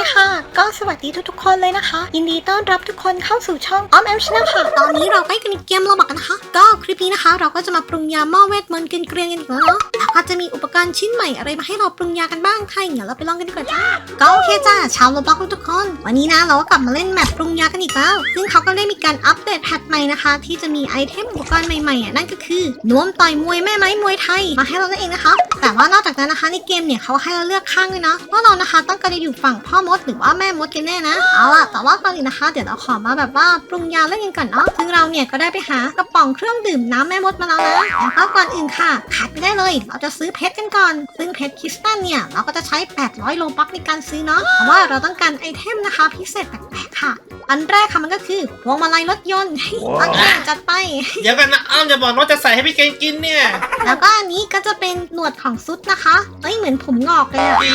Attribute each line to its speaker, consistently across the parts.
Speaker 1: ดีค่ะ ก็สวัสดีทุกๆคนเลยนะคะ ยินดีต้อนรับทุกคนเข้าสู่ช่องออมแอมชนะค่ะ ตอนนี้เราไปกันอีกเกมเราบอกกันนะคะ ก็คลิปนี้นะคะ เราก็จะมาปรุงยาหม้อเวทมนต์เกรียนๆกันอีกแล้วเนาะแล้วก็จะมีอุปกรณ์ชิ้นใหม่อะไรมาให้เราปรุงยากันบ้างถ้าอย่างนั้นเราไปลองกันดีกว่าจ้าก็โอเคจ้าชาวโรบล็อกทุกคน วันนี้นะเราก็กลับมาเล่นแมปปรุงยากันอีกแล้วซึ่งเขาก็ได้มีการอัปเดตแพทใหม่นะคะ ที่จะมีไอเทมอุปกรณ์ใหม่ๆอะนั่นก็คือนวมต่อยมวยแม่ไม้มวยไทยมาให้เรานั่นเองนะคะ แต่ว่านอกจากนั้นนะคะในเกมเนี่ยเขาให้เราเลือกข้างด้วยนะว่าเรานะคะต้องการจะอยู่ฝั่งพ่อมดหรือว่าแม่มดกันแน่นะ เอาล่ะ แต่ว่าก่อนอื่นนะคะ เดี๋ยวเราขอมาแบบว่าปรุงยาเล่นกันก่อนเนาะซึ่งเราเนี่ยก็ได้ไปหากระป๋องเครื่องดื่มน้ำแม่มดมาแล้วนะแล้วก็ก่อนอื่นค่ะ ขาดไม่ได้เลย เราจะซื้อเพชรกันก่อน ซึ่งเพชรคริสตัลเนี่ยเราก็จะใช้ 800โลบัคในการซื้อเนาะ เพราะว่าเราต้องการไอเทมนะคะพิเศษแปลกๆค่ะ อันแรกค่ะมันก็คือพวงมาลัยรถยนต์โอเคจัดไป
Speaker 2: เดี๋ยวกันนะอ้อมจะบอกว่าจะใส่ให้พี่เกงกินเนี่ย
Speaker 1: แล้วก็อันนี้ก็จะเป็นหนวดของซุดนะคะเอ้ยเหมือนผมงอกเลยอะ
Speaker 2: อี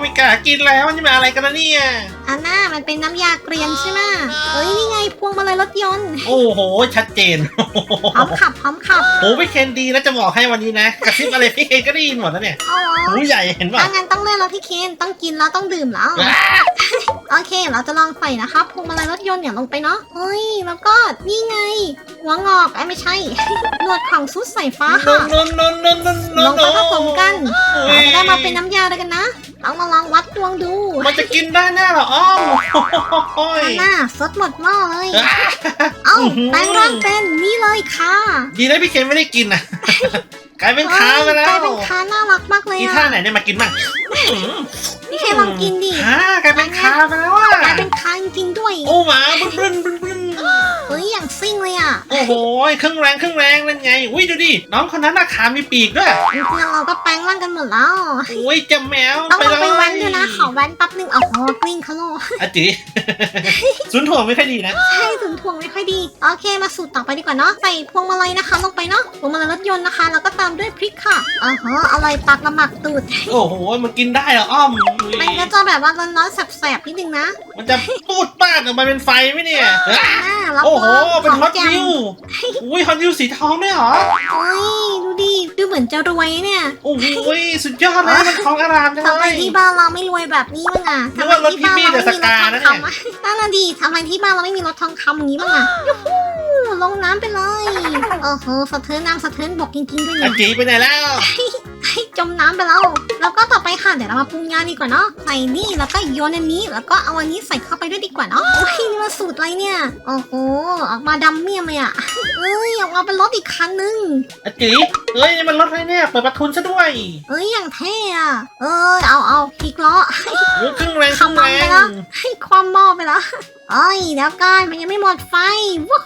Speaker 2: ไม่กล้ากินแล้วมันจะมาอะไรกันนะเนี่ย
Speaker 1: อันน่ามันเป็นน้ำยาเกรียนใช่ไหมเอ้ยนี่ไงพวงมาลัยรถยนต์
Speaker 2: โอ้โห ชัดเจน
Speaker 1: พร้อมขับพร้อมขับ
Speaker 2: โอ้พี่เคนดีแล้วจะบอกให้วันนี้นะกระซิบอะไรพี่เคนก็ได้ยินหมดแล้วเนี่ย
Speaker 1: เอาเหรอ
Speaker 2: หูใหญ่เห็นป่ะ
Speaker 1: ถ้างั้นต้องเล่นแล้วพี่เคนต้องกินแล้วต้องดื่มแล้ว โอเค เราจะลองใส่นะคะพวงมาลัยรถยนต์เนี่ยลงไปเนาะเฮ้ยแล้วก็นี่ไง หัวงอกไอ้ยไม่ใช่หนวดของซุดใส่ฟ้าค่ะ
Speaker 2: นนนนนนน
Speaker 1: ลงไปผสมกัน
Speaker 2: อุ๊
Speaker 1: เรา
Speaker 2: ย
Speaker 1: จะได้มาเป็นน้ำยาเลยกันนะลองมาลองวัดดวงดู
Speaker 2: มันจะกินได้แน่เหรออ้อมโอ้ย
Speaker 1: อันน่าสดหมดหม้อเลย เอ้า
Speaker 2: อื้อหือ
Speaker 1: แปลงร่างเป็นนี่เลยค่ะ
Speaker 2: ดีนะพี่เคนไม่ได้กินนะกลายเป็นค้าไปแล้
Speaker 1: กลายวเป็นค้าน่ารักมากเลย
Speaker 2: อี
Speaker 1: อะ
Speaker 2: ท่าไหนเนี่ยมากินบ้าง
Speaker 1: พี่เคนลองกินดิ
Speaker 2: ค้ากลายเป็นค้าไปแล้วอะ
Speaker 1: กลายเป็นค้าจริงๆด้วย
Speaker 2: โอ้หมาบึ้นบึ้นบึ้นบึ้น
Speaker 1: เฮ้ยอย่างซิ่งเลยอะ
Speaker 2: โอ้โหครึ่งแรงครึ่งแรงนั่นไงอุ้ยดูดิน้องคนนั้นน่ะขามีปีกด้วย
Speaker 1: จริงๆเราก็แปลงร่างกันหมดแล้ว
Speaker 2: อุ้ยเจะแมว
Speaker 1: ต้องลง
Speaker 2: เล
Speaker 1: ไปแว้นด้วยนะ ขอแว้นแป๊บนึงโอ้โหกลิ้งเขาโล
Speaker 2: อาจิศูนย์ถ่วงไม่ค่อยดีนะ
Speaker 1: ใช่ถึงทวงไม่ค่อยดี โอเคมาสูตรต่อไปดีกว่าเนาะใส่พวงมาลัยนะคะลงไปเนาะพวงมาลัยรถยนต์นะคะ แล้วก็ตามด้วยพริกค่ะอ๋อฮะอร่อยปากละหมักตูด
Speaker 2: โอ้โหมันกินได้เหรออ้อมอุ๊ย
Speaker 1: มันก็จะแบบว่าร้อนๆแสบๆนิดนึงนะ
Speaker 2: มันจะปูดป้าดออกมาเป็นไฟไหมเนี่ย
Speaker 1: อ่ารับ
Speaker 2: โอ้โห
Speaker 1: รอง
Speaker 2: เป็น
Speaker 1: ของ
Speaker 2: ฮอต
Speaker 1: แจ่
Speaker 2: วิ
Speaker 1: ม
Speaker 2: วอุ้ยฮอตวิวสีทองด้วยเหรอ
Speaker 1: โอ้ยดูดิดูเหมือนจะรวยเนี่ย
Speaker 2: โอ้โหสุดยอดเลยมันของอารามจัง
Speaker 1: ทำ
Speaker 2: เล
Speaker 1: ไม
Speaker 2: ย
Speaker 1: ที่บ้านเราไม่รวยแบบนี้มั้งอะ
Speaker 2: นึ
Speaker 1: ทำ
Speaker 2: ก
Speaker 1: ไม
Speaker 2: ว่ารถ
Speaker 1: ที่บ้านเราไม่มีรถ
Speaker 2: พี่บี้
Speaker 1: ท
Speaker 2: เด
Speaker 1: อ
Speaker 2: อะ
Speaker 1: ง
Speaker 2: สกานะเนี่ย
Speaker 1: คำอะนั่นน่ะดีทำไมที่บ้านเราไม่มีรถทองคำอย่างนี้มั้งอะยูฮูลงน้ำไปเลยโอ้โหสะเทินน้ำสะเทินบกจริงๆด้วย
Speaker 2: อา
Speaker 1: เนี่ย
Speaker 2: จิไปไหนแล้ว
Speaker 1: ให้จมน้ำไปแล้ว แล้วก็ต่อไปค่ะ เดี๋ยวเรามาปรุงยาดีกว่าเนาะ ใส่นี่ แล้วก็โยนอันนี้ แล้วก็เอาอันนี้ใส่เข้าไปด้วยดีกว่าเนาะโอ้ยนี่มาสูตรอะไรเนี่ย โอ้โห ออกมาดำเมี่ยมเลยอะเอ้ยออกมาเป็นรถอีกคันนึง
Speaker 2: อาจิเอ้ยนี่มันรถอะไรเนี่ย เปิดประทุนซะด้วย
Speaker 1: เอ้ยอย่างเท่อะเอ้ยเอาเอาพลิกล้อ
Speaker 2: โอ้ครึ่งแรงครึ่ง
Speaker 1: ขำ
Speaker 2: แร
Speaker 1: มันไปแล้ว
Speaker 2: ง
Speaker 1: ให้ความหม้อไปแล้วเอ้ยเดี๋ยวกันมันยังไม่หมดไฟว้าว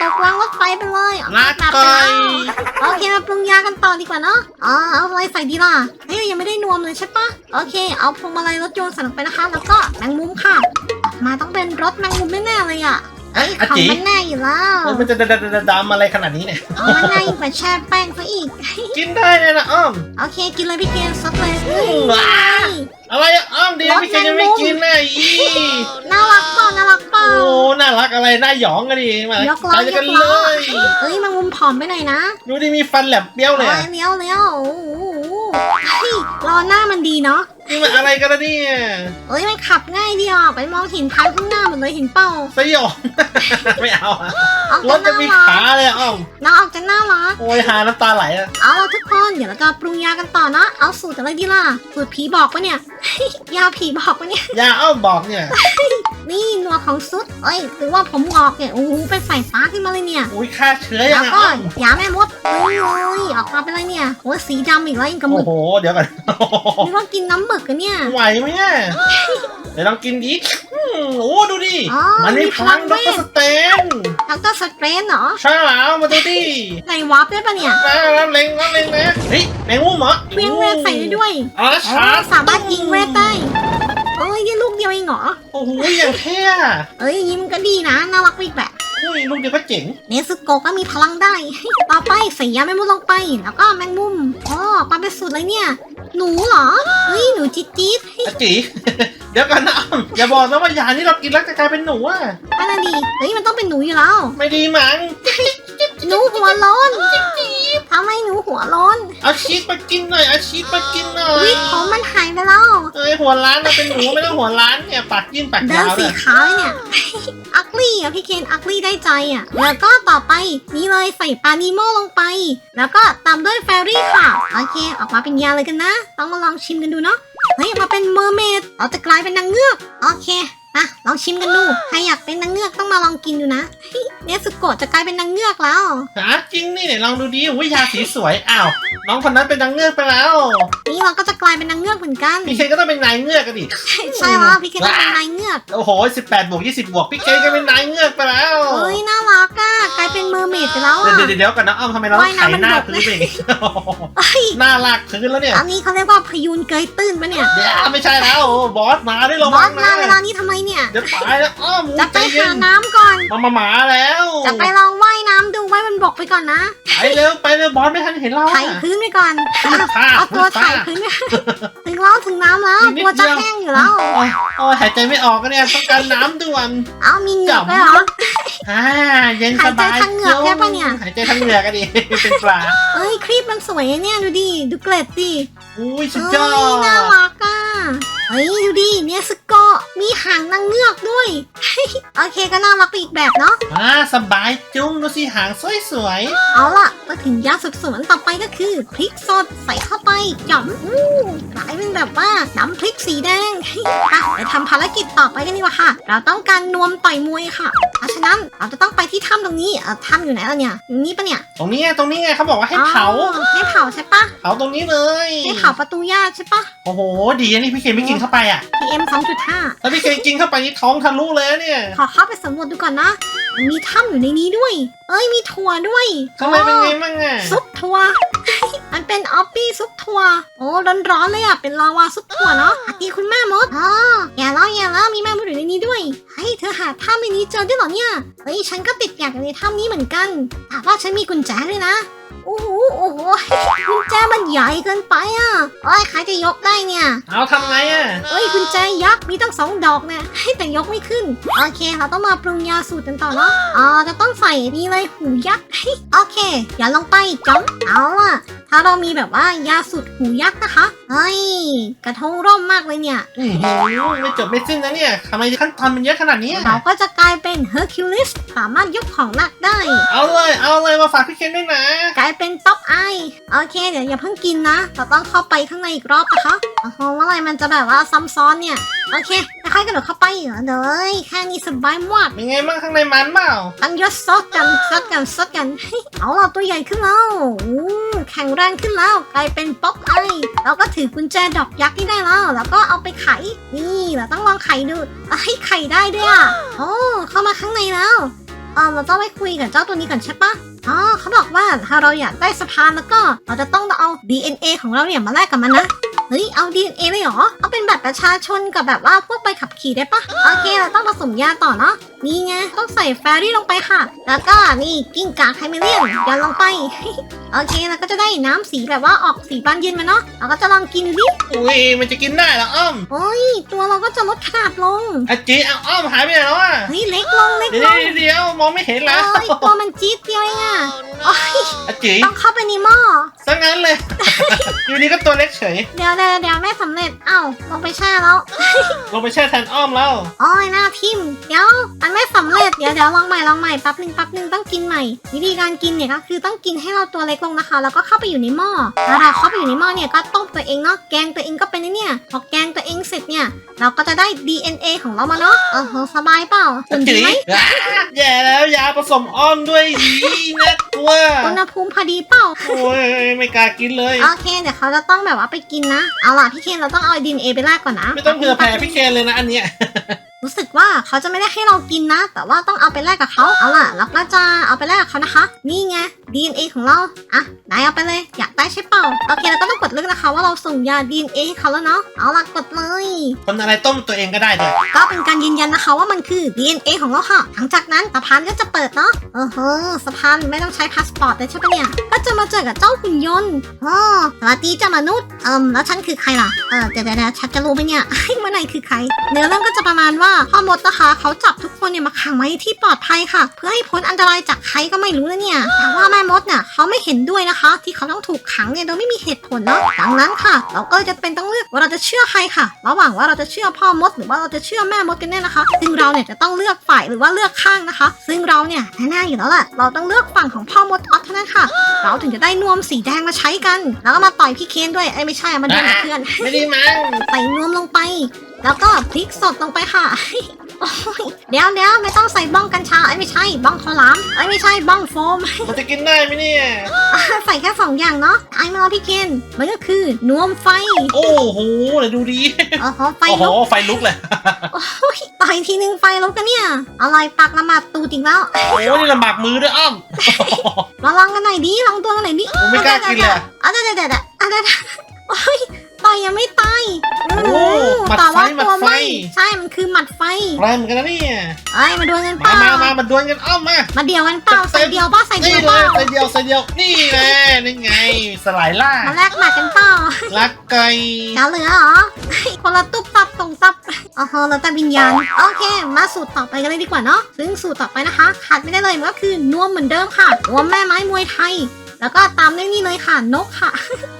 Speaker 1: ตกรางรถไฟไปเลยออก
Speaker 2: ลา
Speaker 1: แบบ
Speaker 2: ก่
Speaker 1: ไป
Speaker 2: อ
Speaker 1: แล้
Speaker 2: ยว
Speaker 1: โอเคมาปรุงยากันต่อดีกว่าเนาะอ๋อเอาอะไรใส่ดีล่ะเฮ้ยยังไม่ได้นวมเลยใช่ปะโอเค เอาพวงมาลัยรถยนต์ใส่ลงไปนะคะ แล้วก็แมงมุมค่ะ มาต้องเป็นรถแมงมุมแน่ๆเลยอะ เอ้ย
Speaker 2: อา
Speaker 1: ของ
Speaker 2: จิ
Speaker 1: มันแน่อยู่แล้ว
Speaker 2: มันจะดำๆๆๆอะไรขนาดนี้เนี่ย
Speaker 1: เอามันแน่ยิ่งกว่าแช่แป้งซะอีก
Speaker 2: กินได้เลยนะอ้อม
Speaker 1: โอเคกินเลยพี่เกณฑ์ซดเลยเฮ้ย
Speaker 2: ว้าอะไรอะอ้อมดีพี่เคนยังไม่กินนะอี
Speaker 1: น่ารักเปล่าน่ารักเปล่า
Speaker 2: โอ้น่ารักอะไรน่าหยองกันดิมาย
Speaker 1: กล้อ
Speaker 2: ไป
Speaker 1: ย
Speaker 2: กัน
Speaker 1: ก
Speaker 2: เล
Speaker 1: ล้อยเอ้ยแมงมุมผอมไปหน่อยนะ
Speaker 2: ดูดิมีฟันแหลมเปรี้ยวเลย
Speaker 1: โอ้
Speaker 2: อะ
Speaker 1: ยเลี้ยวเลี้ยว โอ้โหเฮ้ยรอหน้ามันดีเนาะ
Speaker 2: นี่มันอะไรกันละเนี่ย
Speaker 1: เอ้ยมันขับง่ายดีอะไปมองเห็นทางข้างหน้าหมดเลยเห็นเป้า
Speaker 2: สยอง ไม่เอาอะ
Speaker 1: ออก
Speaker 2: ร
Speaker 1: จะ
Speaker 2: ถจะ
Speaker 1: น่า
Speaker 2: มี
Speaker 1: รั
Speaker 2: ขากเลยอะอ้อม
Speaker 1: น้องออกจะน่ารัก
Speaker 2: โอ้ยหาน้ำตาไหลอะ
Speaker 1: เอาล่ะทุกคนเดี๋ยวเราก็ปรุงยากันต่อนะเอาสูตรอะไรดีล่ะสูตรผีบอกปะเนี่ย ยาผีบอกปะเนี่ย
Speaker 2: ยาอ้อมบอกเนี่ย
Speaker 1: นี่หนัวของซุดเอ้ยหรือว่าผมงอกเนี่ยโอ้โหเป็นสายฟ้าขึ้นมาเลยเนี่ย
Speaker 2: อุ้ยฆ่าเชื้อยั
Speaker 1: แล้
Speaker 2: ง
Speaker 1: ว
Speaker 2: อะ
Speaker 1: ก็
Speaker 2: อ้อม
Speaker 1: ยาแม่มดเอ้ยเอ้ยออกมาเป็นอะไรเนี่ยโอ้ยสีดำอีกแล้วยังกับห
Speaker 2: โอ้
Speaker 1: มึก
Speaker 2: โห เดี๋ยวก่อน
Speaker 1: นึกว่ากินน้ำหมึกกันเนี่ย
Speaker 2: ไหวไหมเนี่ยเดี๋ยวลองกินดิอืมโอ้ดูดิ
Speaker 1: อ๋อ
Speaker 2: มันมีพลัง
Speaker 1: มีพลั
Speaker 2: ด็
Speaker 1: ง
Speaker 2: อก
Speaker 1: เวท
Speaker 2: เตอร์สเตน
Speaker 1: ดรสเตรนเหรอ
Speaker 2: ใช่แล้วมาดูดิ
Speaker 1: ในวาร์ปได้ปะเนี่ย
Speaker 2: มาแล้วเล็งแล้วเล็งนะเฮ้ยแมงมุมเหรอ
Speaker 1: เวียงเวทใส่ได้ด้วย
Speaker 2: อ๋อ
Speaker 1: อ๋
Speaker 2: ชา
Speaker 1: อ
Speaker 2: ร์จ
Speaker 1: สามารถยิงเวทได้ เอ้ยนี่ลูกเดียวเองเหรอ
Speaker 2: โอ้โหอย่างเท่อะ
Speaker 1: เอ้ยยิ้มก็ดีนะ น่ารักไปอีกแบบ
Speaker 2: อุ้ยลูกเดียวก็เจ๋ง
Speaker 1: เนสโกะก็มีพลังได้ ต่อไปใส่ยาแมงมุมลงไป แล้วก็แมงมุมอ๋อปลาเป็นสูตรเลยเนี่ย หนูเหรอ เฮ้ย หนูจี๊ดจี๊ด
Speaker 2: อาจิเดี๋ยวกันนะอ้อมอย่าบอกนะว่ายานี่เรากินแล้วจะกลายเป็นหนูอะ
Speaker 1: อะไรดีเฮ้ย มันต้องเป็นหนูอยู่แล้ว
Speaker 2: ไม่ดีมั้ง
Speaker 1: หนูหัวร้อน ทำไมหนูหัวร้อน
Speaker 2: เอาชีสมากินหน่อยเอาชีสมากินหน่อย
Speaker 1: วิกผมมันหายไปแล้ว
Speaker 2: เอ้ยหัวล้านเราเป็นหนูไม่ต้องหัวล้านเนี่ยปากยื่นปาก
Speaker 1: เดิ
Speaker 2: ยานวเล
Speaker 1: สี
Speaker 2: ย
Speaker 1: ขาวเลยเนี่ยอักลี่อะพี่เคนอักลี่ได้ใจอะ แล้วก็ต่อไปนี่เลยใส่ปลานิโมลงไป แล้วก็ตามด้วยแฟรี่ค่ะโอเค ออกมาเป็นยาเลยกันนะ ต้องมาลองชิมกันดูเนาะเฮ้ยออกมาเป็นเมอร์เมดเราจะกลายเป็นนางเงือกโอเคนะลองชิมกันดูใครอยากเป็นนางเงือกต้องมาลองกินดูนะ เฮ้ยเนสโกะจะกลายเป็นนางเงือกแล้ว
Speaker 2: หาจริงนี่เนี่ยลองดูดิวิยาสีสวยอ้าวน้องคนนั้นเป็นนางเงือกไปแล้ว
Speaker 1: นี่เราก็จะกลายเป็นนางเงือกเหมือนกัน
Speaker 2: พี่เคนก็ต้องเป็นนายเงือกกันดิ
Speaker 1: ใช่แล้วพี่เคนต้องเป็นนายเงือก
Speaker 2: โอ้โห18บวก20บวกพี่เคนก็เป็นนายเงือกไปแล้ว
Speaker 1: เฮ้ยน่ารักอะกลายเป็นเมอร์เมดไปแล้วอะ
Speaker 2: เดี๋ยวเดี๋ยวเดี๋ยวกันนะอ้อมทำไมเราต้อง
Speaker 1: ว่าย
Speaker 2: ไถ
Speaker 1: น้ำมัน
Speaker 2: หน้า
Speaker 1: บก
Speaker 2: พื้นไปอย่างงี้
Speaker 1: เฮ้ย
Speaker 2: หน้าลากพื้นแล้วเนี่ย
Speaker 1: อันนี้เขาเรียกว่าพยูนเกยตื้นปะเนี่ย
Speaker 2: เดี๋ยวไม่ใช่แล้วโอ้บอสมาได้ลง
Speaker 1: บอ
Speaker 2: มา
Speaker 1: สมาเวลานี้ทำไมเนี่ย
Speaker 2: เดี๋ยวตายแล้วอ้อม
Speaker 1: จะไป
Speaker 2: ใจเย็
Speaker 1: หานน้ำก่อน
Speaker 2: มามาหมาแล้ว
Speaker 1: จะไปลองว่ายน้ำดูไว้บนบกไปก่อนนะ
Speaker 2: ไปเร็วไปเร็วบอสไม่ทันเห็นเรา
Speaker 1: ไถ
Speaker 2: อะ
Speaker 1: พื้นไปก่อน
Speaker 2: ผ้า
Speaker 1: เอาตัวไถ
Speaker 2: ผ้า
Speaker 1: พื้นไปถึงแล้วถึงน้ำแล้ว
Speaker 2: อีกนิด
Speaker 1: ตัวจะ
Speaker 2: เดียว
Speaker 1: แห้งอยู่แล้ว
Speaker 2: โอ้ยโอ้ยหายใจไม่ออกก็เนี่ยต้องการน้ำด่วน
Speaker 1: เอามีเหงือกด้วยเหรอ
Speaker 2: อ่าเย็นสบาย
Speaker 1: หายใจทางเหงือกได้ปะเนี่ย
Speaker 2: หายใจทางเหงือกกันดิ เป็นปลา
Speaker 1: เอ้ยครีปมันสวยอะเนี่ยดูดิดูเกล็ดดิ
Speaker 2: อุ้ยสุด
Speaker 1: เอ้
Speaker 2: ยอย
Speaker 1: น่า
Speaker 2: ด
Speaker 1: รักอะเฮ้ยดูดิเนี่ยสโกะ มีหางนางเงือกด้วย โอเคก็น่ารักไปอีกแบบเนาะ
Speaker 2: อ่าสบายจุ้งดูสิหางสวย
Speaker 1: เอาล่ะมาถึงยาสุดสวนต่อไปก็คือพริกสดใส่เข้าไปจ่อมอู้กลายเป็นแบบว่าน้ำพริกสีแดงไปไปทำภารกิจต่อไปกันดีกว่าค่ะ เราต้องการนวมต่อยมวยค่ะเพราะฉะนั้นเราจะต้องไปที่ถ้ำตรงนี้เอ่อถ้ำอยู่ไหนล่ะเนี่ยอยู่นี่ปะเนี่ย
Speaker 2: ๆ ตรงนี้ไงตรงนี้ไงเขาบอกว่าให้เผา
Speaker 1: อ๋อให้เผาใช่ปะ
Speaker 2: เผาตรงนี้เลย
Speaker 1: ให้เผาประตูญาติใช่ปะ
Speaker 2: โอ้โห ดีนะนี่พี่เคนไม่กินเข้าไปอะ
Speaker 1: PM 2.5
Speaker 2: ถ้าพี่เคนกินเข้าไปนี่ท้องทะลุเลยนะเนี่ย
Speaker 1: ขอเข้าไปสำรวจดูก่อนนะมันมีถ้ำอยู่ในนี้ด้วย เอ้ยมีถั่วด้วย
Speaker 2: ข้างในเป็นไงมั่งอะ
Speaker 1: ซุปถั่ว มันเป็นออปปี้ซุปถั่ว โอ้ร้อนๆเลยอะเป็นลาวาซุปถั่วเนาะสวัสดีคุณแม่มดอ๋ออย่าแล้วอย่าแล้วมีแม่มดอยู่ในนี้ด้วย เฮ้ยเธอหาถ้ำในนี้เจอด้วยเหรอเนี่ย เฮ้ยฉันก็ติดอยากอยู่ในถ้ำนี้เหมือนกันแต่ว่าฉันมีกุญแจด้วยนะ โอ้โหโอ้โหกุญแจมันใหญ่เกินไปอะโอ้ยใครจะยกได้เนี่ย
Speaker 2: เอาทำไงอะ
Speaker 1: เอ้ยกุญแจยักษ์มีตั้งสองดอกนะให้แต่ยกไม่ขึ้น โอเคเราต้องมาปรุงยาสูตรกันต่อเนาะอ่าจะต้องใส่นี่เลยหูยักษ์โอเค อย่าลงไปจ้องเอาล่ะ ถ้าเรามีแบบว่ายาสูตรหูยักษ์นะคะเฮ้ย กระทงร่มมากเลยเนี่ย
Speaker 2: อือหือไม่จบไม่สิ้นนะเนี่ยทำไมขั้นตอนมันเยอะขนาดนี้อะ
Speaker 1: เราก็จะกลายเป็นเฮอร์คิวลิสสามารถยกของหนักได้
Speaker 2: เอาเลยเอาเลยมาฝากพี่เคนด้วยนะ
Speaker 1: กลายเป็นป๊อปไอโอเค เดี๋ยวอย่าเพิ่งกินนะเราต้องเข้าไปข้างในอีกรอบนะคะโอ้โหเมื่อไหรมันจะแบบว่าซ้ำซ้อนเนี่ย โอเคค่อยๆกระโดดเข้าไปเหรอเดยแค่นี้สบายมาก
Speaker 2: เป็นไงบ้างข้างในมันเปล่า
Speaker 1: ตั้งยศซดกันซดกันซดกันเฮ้ยเอาเราตัวใหญ่ขึ้นแล้วอู้ แข็งแรงขึ้นแล้วกลายเป็นป๊อปไอเราก็ถือกุญแจดอกยักษ์นี่ได้แล้ว แล้วก็เอาไปไข นี่เราต้องลองไขดูให้ยไขได้ด้วยอะโอ้เข้ามาข้างในแล้วเออเราต้องไปคุยกับเจ้าตัวนี้ก่อนใช่ปะอ๋อเขาบอกว่าถ้าเราอยากได้สะพานแล้วก็ เราจะต้องเอา DNA ของเราเนี่ยมาแลกกับมันนะ เฮ้ยเอา DNA เลยเหรอ เอาเป็นบัตรประชาชนกับแบบว่าพวกใบขับขี่ได้ปะโอเคเราต้องผสมยาต่อเนาะนี่ไงต้องใส่แฟรี่ลงไปค่ะ แล้วก็นี่กิ้งก่าไฮเมเลียนยันลงไป โอเคแล้วก็จะได้น้ำสีแบบว่าออกสีบานเย็นมาเนาะเราก็จะลองกินดูดิ
Speaker 2: อุ้ยมันจะกินได้เหรออ้อม
Speaker 1: โอ้ยตัวเราก็จะลดขนาดลง
Speaker 2: อาจีเอาอ้อมหายไปไหนแล้วอะ
Speaker 1: เฮ้ยเล็กลงเล็ก
Speaker 2: เดี๋ยว
Speaker 1: ลง
Speaker 2: เดี๋ยวมองไม่เห็นแล้ว
Speaker 1: เอ้ยตัวมันจี๊ดเดียวเองอะโอ้ย
Speaker 2: อาจี
Speaker 1: ต้องเข้าไปในหม้อ
Speaker 2: ซะงั้นเลย อยู่ดีก็ตัวเล็กเฉย
Speaker 1: เดี๋ยวเดี๋ยวเดี๋ยวไม่สำเร็จ เอ้าลงไปแช่แล้ว
Speaker 2: ลงไปแช่แทนอ้อมแล้ว
Speaker 1: โอ้ยหน้าทิ่มเดี๋ยวมันไม่สำเร็จ เดี๋ยวเดี๋ยวลองใหม่ลองใหม่แป๊บหนึ่งแป๊บหนึ่งต้องกินใหม่ วิธีการกินเนี่ยก็คือต้องกินให้เราตัวเล็กลงนะคะ แล้วก็เข้าไปอยู่ในหม้อแล้วเราเข้าไปอยู่ในหม้อเนี่ยก็ต้มตัวเองเนาะ แกงตัวเองก็เป็นไอ้เนี่ย พอแกงตัวเองเสร็จเนี่ย เราก็จะได้ DNA ของเรามาเนาะเออโหสบายเปล่า
Speaker 2: อา
Speaker 1: ดี
Speaker 2: จี
Speaker 1: ไหม
Speaker 2: แย่แล้วยาผสมอ้อมด้วยดีน่ากลัว
Speaker 1: อุณหภูมิพอดีเปล่า
Speaker 2: โอ้ยไม่กล้ากินเลย
Speaker 1: โอเคเดี๋ยวเขาจะต้องแบบว่าไปกินนะ เอาล่ะพี่เคนเราต้องเอา DNA ไปแลกก่อนนะ
Speaker 2: ไม่ต้องเผื่อแผ่พี่เคนเลยนะอันเนี้ย
Speaker 1: รู้สึกว่าเขาจะไม่ได้ให้เรากินนะ แต่ว่าต้องเอาไปแลกกับเขาเอาล่ะเราก็จะเอาไปแลกกับเขานะคะ นี่ไง DNA ของเราอะนายเอาไปเลยอยากได้ใช่เปล่าโอเคเราก็ต้องกดเลือกนะคะ ว่าเราส่งยา DNA ให้เขาแล้วเนาะเอาล่ะกดเลย
Speaker 2: คนอะไรต้มตัวเองก็ได้ด้วย
Speaker 1: ก็เป็นการยืนยันนะคะว่ามันคือ DNA ของเราค่ะ หลังจากนั้นสะพานก็จะเปิดเนาะเออเฮ้อสะพานไม่ต้องใช้พาสปอร์ตเลยใช่ปะเนี่ยก็จะมาเจอกับเจ้าหุ่นยนต์อ๋อสวัสดีเจ้ามนุษย์เอิมแล้วฉันคือใครล่ะเออเดี๋ยวเดี๋ยวเดี๋ยวฉันจะรู้ไหมเนี่ยเมื่อไหร่คือใครเนื้อเรื่องก็จะประมาณว่าพ่อมดนะคะเขาจับทุกคนเนี่ยมาขังไว้ที่ปลอดภัยค่ะ เพื่อให้พ้นอันตรายจากใครก็ไม่รู้นะเนี่ยแต่ว่าแม่มดเนี่ยเขาไม่เห็นด้วยนะคะ ที่เขาต้องถูกขังเนี่ยโดยไม่มีเหตุผลเนาะดังนั้นค่ะ เราก็จะเป็นต้องเลือกว่าเราจะเชื่อใครค่ะ ระหว่างว่าเราจะเชื่อพ่อมด หรือว่าเราจะเชื่อแม่มดกันแน่นะคะ ซึ่งเราเนี่ยจะต้องเลือกฝ่ายหรือว่าเลือกข้างนะคะ ซึ่งเราเนี่ยแน่ๆอยู่แล้วแหละเราต้องเลือกฝั่งของพ่อมดออสเท่านั้นค่ะ เราถึงจะได้นวมสีแดงมาใช้กัน แล้วก็มาต่อยพี่เคนด้วยไอ้ยไม่ใช่มาดวลกับเพื่อน
Speaker 2: ไม่ได้มั้ง
Speaker 1: ใส่นวมลงไป แล้วก็พริกสดลงไปค่ะโอ้ย เดี๋ยวเดี๋ยวไม่ต้องใส่บ้องกัญชาไอ้ยไม่ใช่บ้องข้าวหลามไอ้ยไม่ใช่บ้องโฟม
Speaker 2: มันจะกินได้ไหมเนี่ย
Speaker 1: ใส่แค่สองอย่างเนาะไอ้มาเอาพี่เคนมันก็คือนวมไฟ
Speaker 2: โอ้โหเดี๋ยวดูดี
Speaker 1: โอ้โหไฟ
Speaker 2: โอ้โห
Speaker 1: ลุก
Speaker 2: ไฟลุกเลย
Speaker 1: โอ้ยต่อยทีนึงไฟลุกกันเนี่ยอะไรปักละหมาดตูดอีกแล้ว
Speaker 2: โอ้นี่ลำบากมือด้วยอ้อม
Speaker 1: มาลองกันหน่อยดิลองตัวกันหน่อยดิ
Speaker 2: ผมไม่กล้ากินเลยอะ
Speaker 1: อะเดี๋ยวเดี๋ยวเดี๋ยวเดี๋ยวอะเดี๋ยวเดี๋ยวโอ้ย ต่อยยังไม่ตาย
Speaker 2: โอ้หมัดไฟ
Speaker 1: แต่ว่า
Speaker 2: หมัด
Speaker 1: ตัว
Speaker 2: ไฟ
Speaker 1: ไม่ใช่มันคือหมัดไฟ
Speaker 2: แรงเหมือนกันนะเนี่ย
Speaker 1: ไอ้ยมาดวลกันเป
Speaker 2: มา
Speaker 1: ล่า
Speaker 2: มามามาดวลกันอ้อมมา
Speaker 1: มาเดียวกันเปล่าใส่เดียวป่ะใส่เดี
Speaker 2: นี่
Speaker 1: ยว
Speaker 2: เล
Speaker 1: เปล่าย
Speaker 2: ใส่เดียวใส่เดียวนี่แน่นี่ไงสลายล่า
Speaker 1: มาแลกหมัดกันเปล่า
Speaker 2: รักไก่
Speaker 1: จะเหลือเหรอ คนละตุ๊บตับตรงตับอ๋อแล้วแต่วิญญาณ โอเค มาสูตรต่อไปกันเลยดีกว่าเนาะ ซึ่งสูตรต่อไปนะคะ ขาดไม่ได้เลยมันก็คือ นวมเหมือนเดิมค่ะนวมแม่ไม้มวยไทย แล้วก็ตามด้วยนี่เลยค่ะนกค่ะ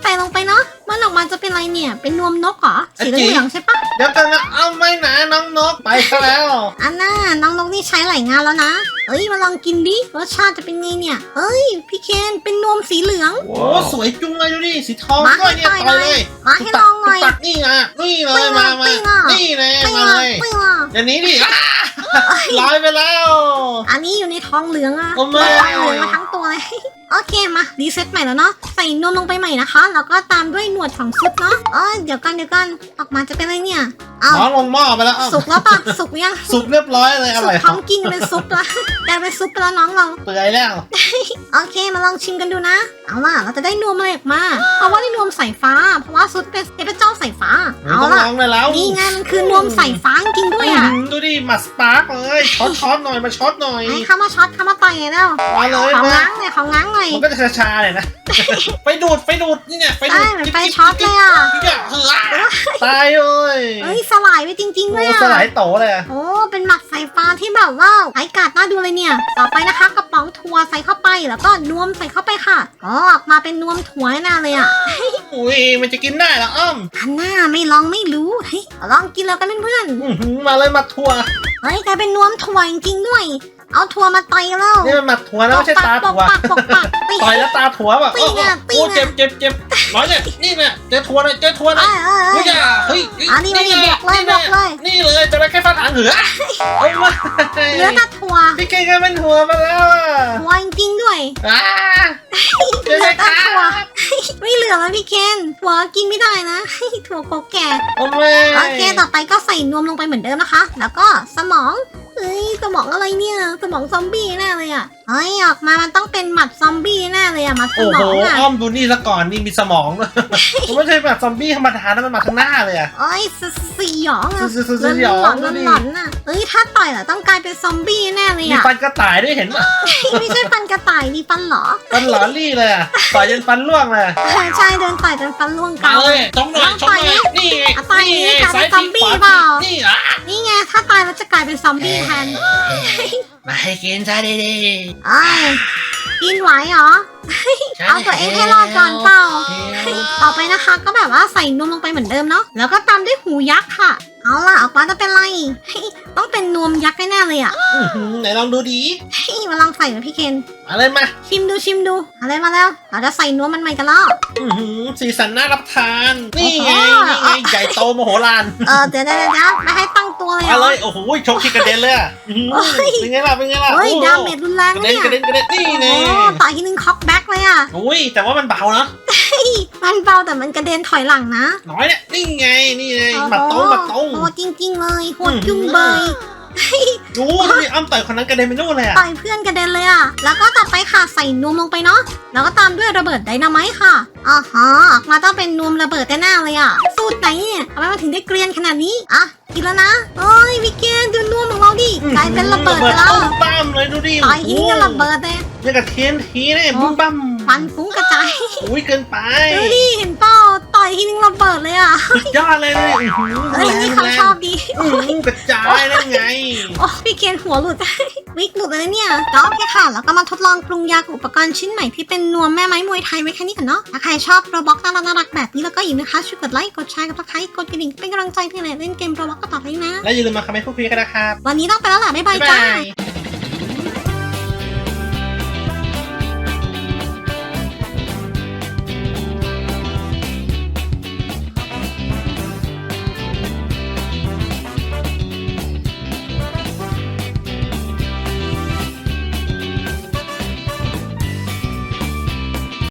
Speaker 1: ใส่ลงไปเนาะมันออกมาจะเป็นอะไรเนี่ย เป็นนวมนกเหรอสีเหลืองๆใช่ปะ
Speaker 2: เดี๋ยวกันนะเอาไม่นะน้องนกไปซะแล้ว
Speaker 1: อันน่าน้องนกนี่ใช้หลายงานแล้วนะเอ้ยมาลองกินดิรสชาติจะเป็นไงเนี่ยเอ้ยพี่เคนเป็นนวมสีเหลือง
Speaker 2: โอ้สวยจุงเลยดูดิสีทอง
Speaker 1: มา
Speaker 2: ด้วยเนี่ย
Speaker 1: ให้
Speaker 2: ต่อย
Speaker 1: ต่อย
Speaker 2: เลย
Speaker 1: มาให้ลองหน่อย
Speaker 2: ตัดนี่นะนี่เลย
Speaker 1: ปิ้ง
Speaker 2: มา
Speaker 1: อะ
Speaker 2: มา
Speaker 1: ปิ้งอะ
Speaker 2: นี่เลย
Speaker 1: ไม่
Speaker 2: มา
Speaker 1: อะ
Speaker 2: เลย
Speaker 1: ไม่อะ
Speaker 2: อย่างนี้ดิอ้าลอยไปแล้ว
Speaker 1: อันนี้อยู่ในท้องเหลืองอะ
Speaker 2: โอ้ไม่
Speaker 1: ท้องเหลืองมาทั้งตัวเลย โอเคมารีเซ็ตใหม่แล้วเนาะใส่นวมลงไปใหม่นะคะ แล้วก็ตามด้วยหนวดของซุปเนาะเออเดี๋ยวกันเดี๋ยวกันออกมาจะเป็นอะไรเนี่ยเอา
Speaker 2: น้องลงหม้อไปแล้วอ้าว
Speaker 1: สุกแล้วปะสุกยัง
Speaker 2: สุกเรียบร้อยเลยอ
Speaker 1: สุ
Speaker 2: ร่
Speaker 1: ก
Speaker 2: อย
Speaker 1: พร้อมกินเป็นซุปละกลายเป็นซุปไปแล้วน้องเรา
Speaker 2: เปื่อยแล้ว
Speaker 1: โอเคมาลองชิมกันดูนะ เอาล่ะเราจะได้นวมอะไรออกมา เพราะว่าได้นวมสายฟ้า เพราะว่าซุปเป็นเทพเจ้าสายฟ้า เอา
Speaker 2: ต้อง
Speaker 1: ล่ะ
Speaker 2: ลองเลยแล้ว
Speaker 1: นี่ไงมันคือนวมสายฟ้าจริงๆด้วยอะ
Speaker 2: อื้อหือดูดิหมัดสปาร์กเลย ช็อตช็อตหน่อย มาช็อตหน่อย
Speaker 1: ไอ้เข้ามาช็อตเข้ามาต่อยไงแล้ว
Speaker 2: มาเลย
Speaker 1: ของ
Speaker 2: มา
Speaker 1: ง้างเลยของง้างเลย
Speaker 2: มันก็จะชาๆเลยนะ ไปดูดไปดูดนี่เนี่ยไปดู
Speaker 1: ใช่
Speaker 2: ด
Speaker 1: เหมือนไฟช็อตเลยอะ
Speaker 2: เนี่ยเฮ้ยตายเลย
Speaker 1: เอ้ยสลายไปจริงๆ
Speaker 2: โอ้
Speaker 1: ด้วยอะ
Speaker 2: สลายโตเลยอะ
Speaker 1: โอ้ เป็นหมักสายฟ้าที่แบบว่าไอกาดน่าดูเลยเนี่ย ต่อไปนะคะกระป๋องถั่วใส่เข้าไปแล้วก็นวมใส่เข้าไปค่ะอ๋อออกมาเป็นนวมถั่วแน่เลยอะ
Speaker 2: อุ้ยมันจะกินได้เหรออ้อม
Speaker 1: อันหน้าไม่ลองไม่รู้ เฮ้ยลองกินแล้วกันเพื่อน
Speaker 2: อื้อหือมาเลยหมัดถั่ว
Speaker 1: ๆ เฮ้ยกลายเป็นนวมถั่วจริงๆด้วย เอาถั่วมาต่อยแล้ว
Speaker 2: นี่มันหมัดถั่วนะไม่ใช่ตา
Speaker 1: ป
Speaker 2: ถั่
Speaker 1: ก
Speaker 2: ว
Speaker 1: ปักปกปักปก
Speaker 2: ต่อยแล้วตาถั่วแบบ
Speaker 1: ปิ้
Speaker 2: โอ้
Speaker 1: ง
Speaker 2: โห
Speaker 1: อะ
Speaker 2: โอ้
Speaker 1: ปิ้งอะ
Speaker 2: เจ็บเจ็บเจ็บน้อยเนี่ยนี่เนี่ยเจอถั่วเลยเจอถั่วเลย
Speaker 1: เอ้ยเอ้ย
Speaker 2: เฮ้ย
Speaker 1: เอ้ย
Speaker 2: อะเฮ้ย
Speaker 1: อันนี้ไม่ได้
Speaker 2: ไง
Speaker 1: บอกเลย
Speaker 2: นี่ไง
Speaker 1: บอกเลย
Speaker 2: นี่เลยจะได้แค่ฟันหางเหรอเอามา
Speaker 1: เหลือแต่ถั่ว
Speaker 2: พี่เก่งก็เป็นถั่วมาแล้วอะ
Speaker 1: ถั่วจริงๆด้วย
Speaker 2: อ่า
Speaker 1: เหลือแต่ถั่วไม่เหลือแล้วพี่เคนถั่วกินไม่ได้นะถั่วโกแก่
Speaker 2: โอ้แม่
Speaker 1: โอเคต่อ ไปก็ใส่นวมลงไปเหมือนเดิมนะคะ แล้วก็สมองเฮ้ยสมองอะไรเนี่ย สมองซอมบี้แน่เลยอะเฮ้ยออกมามันต้องเป็นหมัดซอมบี้แน่เลยอะหมัดส
Speaker 2: โอ้
Speaker 1: ม
Speaker 2: โห
Speaker 1: องอะ
Speaker 2: อ้อมดูนี่ละก่อนนี่มีสมองด้วยมันไม่ใช่แบบซอมบี้ธรรมดานะมันมาข้างหน้าเลยอะ
Speaker 1: เอ้ยสสยองอะ
Speaker 2: สสส
Speaker 1: หลอน
Speaker 2: สยอง
Speaker 1: หลอน
Speaker 2: ดูดิ
Speaker 1: หลอนอะเฮ้ยถ้าต่อยเหรอต้องกลายเป็นซอมบี้แน่เลย
Speaker 2: มี
Speaker 1: อะ
Speaker 2: ฟันกระต่ายด้วยเห็นป่ะ
Speaker 1: ไม่ใช่ฟันกระต่ายมีฟันเหรอ
Speaker 2: ฟันหลอนลี่เลยอะต่อยจนฟันร่วงเลย
Speaker 1: เออใช่เดินต่อยจนฟันร่วง
Speaker 2: มา
Speaker 1: เกา
Speaker 2: เลยชงหน่อยชงหน่อยนี่ไง
Speaker 1: อะ เปล่า
Speaker 2: นี่อะ
Speaker 1: นี่ไงถ้าตายแล้วจะกลายเป็นซอมบี้แทน
Speaker 2: มาให้กินซะดี
Speaker 1: เอ้ยกินไหวเหรอ
Speaker 2: ๆ
Speaker 1: เอาตัวเองให้รอดก่อนเปล่า ต่อไปนะคะก็แบบว่าใส่นวมลงไปเหมือนเดิมเนาะ แล้วก็ตามด้วยหูยักษ์ค่ะ เอาล่ะออกมาจะเป็นไรเฮ้ยต้องเป็นนวมยักษ์แน่ๆเลยอะ่ะ
Speaker 2: อื้อหือไหนลองดูดี
Speaker 1: เฮ้ยมาลองใส่มาพี่เคน
Speaker 2: มาเลยมา
Speaker 1: ชิมดูชิมดู อะไรมาแล้ว เราจะใส่นวมมันใหม่กันแล้ว
Speaker 2: อื้อหือสีสันน่ารับทาน นี่ไง
Speaker 1: โอ้โห
Speaker 2: นี่ไง ใหญ่โตมโหฬาร
Speaker 1: เออเดี๋ยวเดี๋ยวเดี๋ยวไม่ให้ตั้งตัวเลย
Speaker 2: มา
Speaker 1: เหร
Speaker 2: เล
Speaker 1: อย
Speaker 2: โอ้โหชกที่กระเด็นเลยอะอื้อหือ
Speaker 1: โอ้ย
Speaker 2: เป็นไงล่ะเป็นไงล่ะ
Speaker 1: เฮ้ย
Speaker 2: โอ้โห
Speaker 1: ดาเมจรุนแรง
Speaker 2: กระ
Speaker 1: นะ
Speaker 2: เด็น
Speaker 1: เนี่ย
Speaker 2: กระเด็นกระเด็นนี่
Speaker 1: โอ้
Speaker 2: ไง
Speaker 1: ต่อยทีนึงคอกแบ็กเลยอะ่ะ
Speaker 2: อุ้ยแต่ว่ามันเบาเนาะ
Speaker 1: เฮ้ยมันเบาแต่มันกระเด็นถอยหลังนะ
Speaker 2: น้อยเนี่ยนี่ไงนี่ไง
Speaker 1: โอ้โห
Speaker 2: บัดตรงบัดตรง
Speaker 1: โหดจริง ๆ เลยโหดจุงเบย
Speaker 2: ดูดูดิอ้ำต่อยคนนั้นกระเด็นไปนู่นเลยอะ
Speaker 1: ต่อยเพื่อนกระเด็นเลยอะ แล้วก็ต่อไปค่ะใส่นวมลงไปเนาะ แล้วก็ตามด้วยระเบิดไดนาไมต์ค่ะอ๋อฮะออกมาต้องเป็นนวมระเบิดแน่ๆเลยอะ สูตรไหนเนี่ยทำไมมันถึงได้เกรียนขนาดนี้ อะ กินแล้วนะเอ้ยวิกเกนดูนวมของเราดิกลายเป็นระเบิดไปแล้ว
Speaker 2: ตุ้มตั้มเลยดูดิ
Speaker 1: ต่อยทีนี้ก็ระเบิดเลย
Speaker 2: ยังกับเทียนทีเนี่ย
Speaker 1: โอ้
Speaker 2: บุ้มบั้ม
Speaker 1: ฟันฟุ้งกระจาย
Speaker 2: อุ้ยเกินไป
Speaker 1: ดูดิเห็นเปล่าต่ อยทีนึงระเบิดเลยอะ
Speaker 2: สุดยอดเลยเนี่ยอื้อหือ
Speaker 1: เฮ้ย
Speaker 2: แรง
Speaker 1: นี่
Speaker 2: แร
Speaker 1: เขา
Speaker 2: ง
Speaker 1: ชอบดี
Speaker 2: อื้อหือกระจายได้ไง
Speaker 1: โอ้พี่เกียนหัวหลุดวิกหลุดเลยนะเนี่ยก็โอเคค่ะ แล้วก็มาทดลองปรุงยากับอุปกรณ์ชิ้นใหม่ที่เป็นนวมแม่ไม้มวยไทยไว้แค่นี้ก่อนเนาะถ้าใครชอบโรบ็อกน่ารักน่ารักแบบนี้แล้วก็อย่าลืมนะคะช่วยกดไลค์กดแชร์กดซับสไครต์กดกระดิ่งเป็นกำลังใจที่ไหนเล่นเกมโรบ็อกก็ต่อไปนะ
Speaker 2: และอย่าลืมมาคอมเมนต์พูดคุยกันนะครับ
Speaker 1: วันนี้ต้องไปแล้วล่ะบ๊ายบาย
Speaker 2: บ๊าย
Speaker 1: จ้า
Speaker 2: บาย